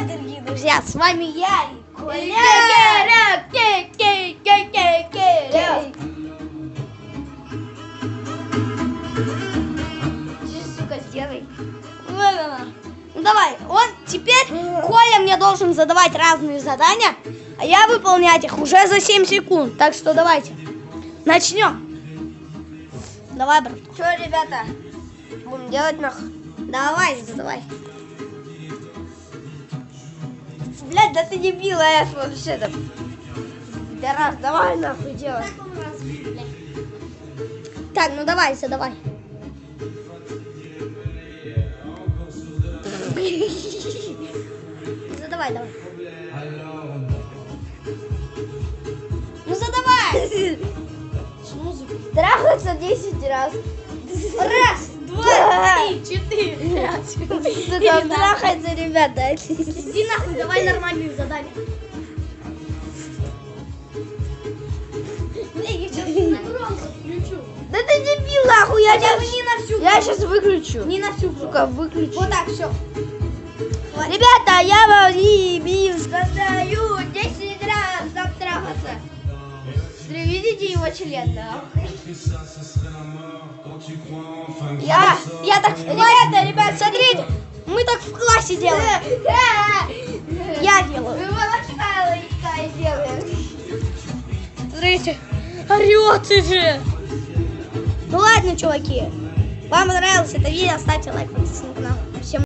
привет, дорогие друзья! С вами я, и Коля. Сейчас, сука, сделай. Ну давай, он теперь, Коля мне должен задавать разные задания, а я выполнять их уже за 7 секунд. Так что давайте, начнем. Давай, брат. Что, ребята, будем делать нахуй? Давай, задавай. Блять, да ты дебила, я ж вообще там. Да раз, давай нахуй делай. Так, ну давай, задавай. Задавай, давай. Ну задавай. Трахаться 10 раз. Раз, трахаться, ребята. Иди нахуй, давай нормальные задания. Я сейчас на громко включу. Да ты дебил, нахуй, я сейчас... не на всю. Я сейчас выключу. Не на всю. Сука, выключу. Вот так, все. Ребята, я вам и задаю 10 раз обтрахаться. Вы видите его член, да? Я, я так, ребята, ребят, смотрите, Смотрите, орет же. Ну ладно, чуваки, вам понравилось это видео, ставьте лайк, подписывайтесь на канал.